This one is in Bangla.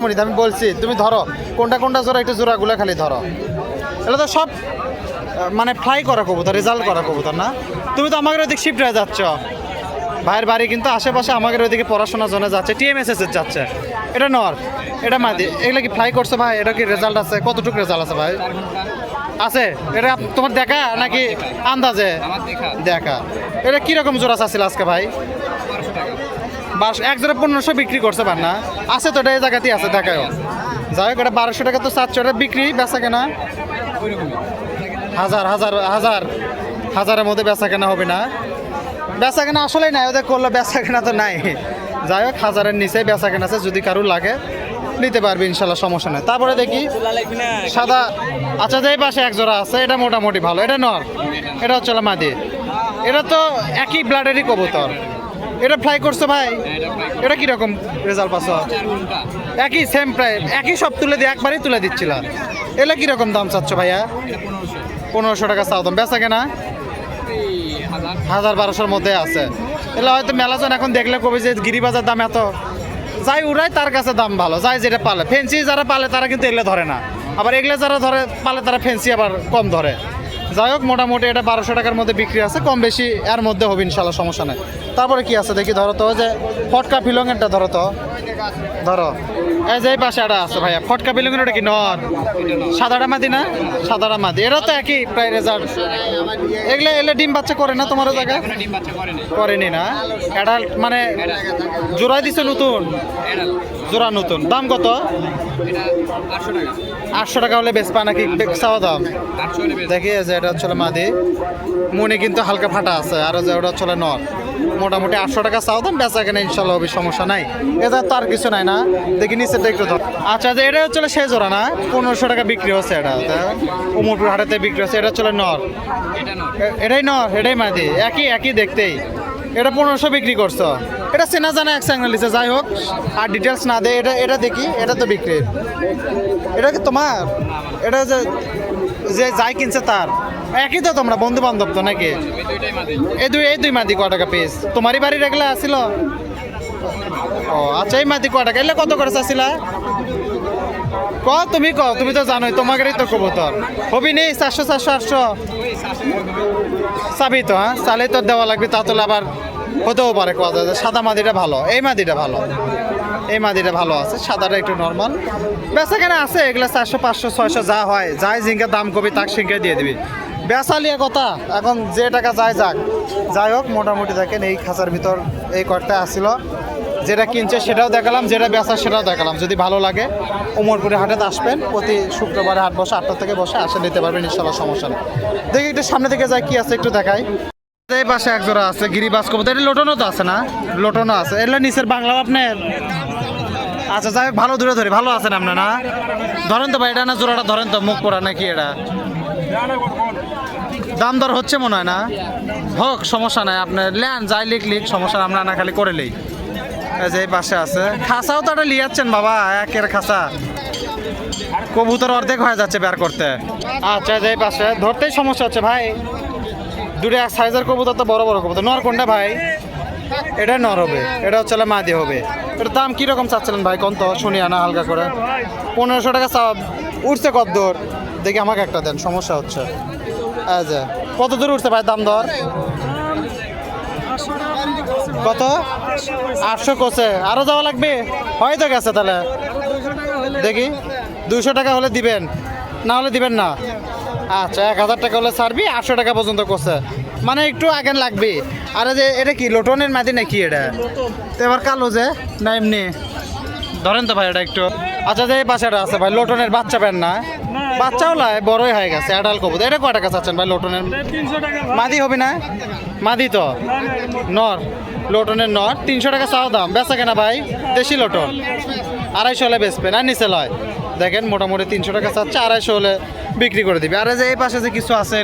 আমি বলছি তুমি ধরো কোনটা কোনটা জোড়া একটু জোড়াগুলো খালি ধরো। এটা তো সব মানে ফ্লাই করা কবুতর রেজাল্ট করা কবুতর না? তুমি তো আমাদের ওইদিকে শিফট হয়ে যাচ্ছ। ভাইয়ের বাড়ি কিন্তু আশেপাশে আমাদের ওইদিকে পড়াশোনার জন্য যাচ্ছে টিএমএসএস এর যাচ্ছে। এটা নর এটা মাদি এগুলো কি ফ্লাই করছ ভাই? এটা কি রেজাল্ট আছে? কতটুকু রেজাল্ট আছে ভাই? আছে? এটা তোমার দেখা নাকি আন্দাজে? দেখা। দেখা। এটা কীরকম জোড়া চাচ্ছিল আজকে ভাই? বারোশো এক জোড়া পনেরোশো বিক্রি করছে পার না আছে তো, এটা এই জায়গাতেই আছে দেখায় যাই হোক, এটা বারোশো টাকা তো সাতশো টাকা বিক্রি, বেচা কেনা? হাজার হাজার হাজার, হাজারের মধ্যে বেচা কেনা হবে না। বেচা কেনা আসলেই নাই, ওদের করলে বেচা কেনা তো নাই। যাই হোক, হাজারের নিচে বেচা কেনা আছে, যদি কারুর লাগে, নিতে পারবে, ইনশাল্লাহ, সমস্যা নেই। তারপরে দেখি, সাদা আচ্ছা যে পাশে এক জোড়া আছে, এটা মোটামুটি ভালো, এটা নর, এটা হচ্ছে মাদি। এটা তো একই ব্লাডেরই কবুতর। এটা ফ্লাই করছ ভাই? এটা কীরকম রেজাল্ট পাচ্ছ? একই সেম প্রায় একই সব তুলে দিয়ে একবারই তুলে দিচ্ছিল। এগুলো কীরকম দাম চাচ্ছ ভাইয়া? পনেরোশো। টাকা চাও দাম। বেচা কেনা? হাজার। বারোশোর মধ্যে আছে। এগুলো হয়তো মেলাজন এখন দেখলে কবে যে গিরিবাজার দাম এত। যাই উড়ায় তার কাছে দাম ভালো যাই যেটা পালে। ফেন্সি যারা পালে তারা কিন্তু এগুলো ধরে না। আবার এগুলো যারা ধরে পালে তারা ফেন্সি আবার কম ধরে। যাই হোক মোটামুটি এটা বারোশো টাকার মধ্যে বিক্রি আছে কম বেশি এর মধ্যে হবে ইনশাল্লাহ সমস্যা নেই। তারপরে কি আছে দেখি ধরো তো যে ফটকা ফিলং ফিলংয়েরটা ধরো তো। ধরো এই যে এই পাশে একটা আছে ভাইয়া ফটকা ফিলংয়ের ওটা কি? নর। সাদাটা মাদি না? সাদাটা মাদি। এরা তো একই প্রায় রেজাল্ট এগুলো এলে ডিম বাচ্চা করে না তোমার বাচ্চা করেনি না। অ্যাডাল্ট মানে জোড়াই দিছে নতুন? জোড়া নতুন। দাম কত? আটশো টাকা। হলে বেশ পা নাকি? চাওয়া দাম? দেখি যে এটা হচ্ছে মাদি। মনে কিন্তু হালকা ফাটা আছে আর যে ওটা হচ্ছে নর। মোটামুটি আটশো টাকা চাও দাম বেচা কেনা ইনশাল্লাহ হবে সমস্যা নাই। এটা তো আর কিছু নাই না। দেখি নিচেটা একটু ধর। আচ্ছা যে এটা হচ্ছে সেই জোড়া না? পনেরোশো টাকা বিক্রি হচ্ছে এটা উমরপুর হাটেতে বিক্রি হচ্ছে এটা হচ্ছে নর। এটাই ন এটাই মাদি। একই একই দেখতেই। এটা পনেরোশো বিক্রি করছ। এটা চেনা জানা এক স্যাঙ্গেল দিচ্ছে যাই হোক আর ডিটেলস না দে এটা এটা দেখি এটা তো বিক্রি। এটা কি তোমার? এটা যে যে যাই কিনছে তার। একই তো তোমরা বন্ধু বান্ধব তো নাকি? এই দুই এই দুই মাদি ক টাকা পিস তোমারই বাড়ির এগুলা আসিল ও আচ্ছা এই মাদি ক টাকা? এলে কত করে চাচ্ছিলা ক তুমি ক তুমি তো জানোই তোমাকেই তো কবুতর। হবি নেই, চারশো চারশো, আটশো? চাবি তো হ্যাঁ? চালে তো দেওয়া লাগবে, তা তো আবার হতেও পারে কথা যায় সাদা মাদিটা ভালো, এই মাদিটা ভালো। এই মাদিটা ভালো আছে, সাদাটা একটু নর্মাল বেচা কেনা আছে, এগুলো চারশো, পাঁচশো, ছয়শো, যা হয়, যাই জিঙ্কে দাম কবি, তাক সিঙ্কে দিয়ে দিবি। বেচা লিয়ে কথা। এখন যে টাকা যায় যাক। যাই হোক, মোটামুটি দেখেন এই খাঁচার ভিতর এই কয়টা আসছিল যেটা কিনছে সেটাও দেখালাম, যেটা বেচা সেটাও দেখালাম। যদি ভালো লাগে উমরপুরে হাটে আসবেন। প্রতি শুক্রবারে হাট বসে আটটা থেকে বসে আসে, নিতে পারবেন, ইনশাল্লাহ সমস্যা নেই। দেখি একটু সামনে থেকে যাই, কি আছে একটু দেখাই। এই পাশে এক জোড়া আছে গিরিবাস কবুতর। এটা লোটনও তো আছে না? লোটনও আছে। এগুলো নিচের বাংলা আপনার? আচ্ছা যাই ভালো দূরে ধরে, ভালো আছেন আপনার? না ধরেন তো ভাই, এটা না জোড়াটা ধরেন তো, মুখ পড়া নাকি এটা? দাম দর হচ্ছে মনে হয় না? হোক, সমস্যা নাই আপনার লেন যাই লিখ লিখ, সমস্যা আমরা না খালি করে এই যে পাশে আছে। খাসাও তো একটা লিয়াচ্ছেন বাবা, একের খাসা। কবুতর অর্ধেক হয়ে যাচ্ছে বের করতে। আচ্ছা যে পাশে, ধরতেই সমস্যা হচ্ছে ভাই। দুটো এক সাইজের কবুতর তো বড় বড় কবুতর। নর কোনটা ভাই? এটা নর হবে, এটা হচ্ছে মাদি হবে। এটার দাম কীরকম চাচ্ছিলেন ভাই? কোন তো শুনি আনা হালকা করে। পনেরোশো টাকা চা উঠছে কত দূর? দেখি আমাকে একটা দেন, সমস্যা হচ্ছে। যে, কত দূর উঠছে ভাই দাম দর? কত? আটশো কোসে। আরও যাওয়া লাগবে? হয়তো গেছে তাহলে। দেখি দুশো টাকা হলে দিবেন। না হলে দিবেন না। আচ্ছা এক হাজার টাকা হলে ছাড়বি, আটশো টাকা পর্যন্ত করছে মানে একটু আগে লাগবে। আর যে এটা কি লোটনের মাদি নাকি এটা? তো এবার কালো যে না এমনি। ধরেন তো ভাই এটা একটু। আচ্ছা যে এই পাশেটা আছে ভাই লোটনের বাচ্চা পেন না? বাচ্চাও লাই বড়ই হয়ে গেছে অ্যাডাল কবুতর। এটা কয় টাকা চাচ্ছেন ভাই লোটনের? মাদি হবে না? মাদি তো? নর। লোটনের নর। তিনশো টাকা চাও দাম। বেচা কেনা ভাই? দেশি লোটন। আড়াইশো হলে বেচবে না? নিচে লয়। দেখেন মোটামুটি তিনশো টাকা চাচ্ছে আড়াইশো হলে বিক্রি করে দিবে। আর যে এই পাশে যে কিছু আছে